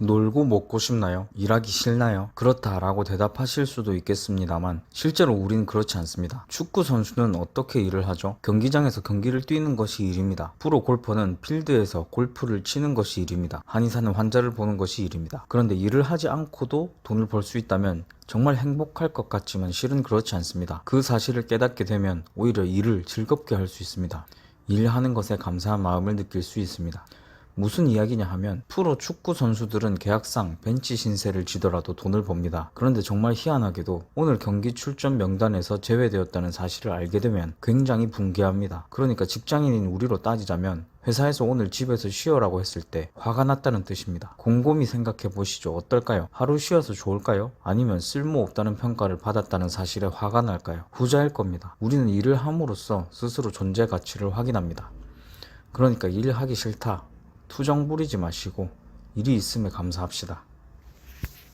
놀고 먹고 싶나요? 일하기 싫나요? 그렇다라고 대답하실 수도 있겠습니다만 실제로 우리는 그렇지 않습니다. 축구 선수는 어떻게 일을 하죠? 경기장에서 경기를 뛰는 것이 일입니다. 프로 골퍼는 필드에서 골프를 치는 것이 일입니다. 한의사는 환자를 보는 것이 일입니다. 그런데 일을 하지 않고도 돈을 벌 수 있다면 정말 행복할 것 같지만 실은 그렇지 않습니다. 그 사실을 깨닫게 되면 오히려 일을 즐겁게 할 수 있습니다. 일하는 것에 감사한 마음을 느낄 수 있습니다. 무슨 이야기냐 하면 프로 축구 선수들은 계약상 벤치 신세를 지더라도 돈을 법니다. 그런데 정말 희한하게도 오늘 경기 출전 명단에서 제외되었다는 사실을 알게 되면 굉장히 붕괴합니다. 그러니까 직장인인 우리로 따지자면 회사에서 오늘 집에서 쉬어라고 했을 때 화가 났다는 뜻입니다. 곰곰이 생각해 보시죠. 어떨까요? 하루 쉬어서 좋을까요? 아니면 쓸모없다는 평가를 받았다는 사실에 화가 날까요? 후자일 겁니다. 우리는 일을 함으로써 스스로 존재 가치를 확인합니다. 그러니까 일하기 싫다. 투정 부리지 마시고 일이 있음에 감사합시다.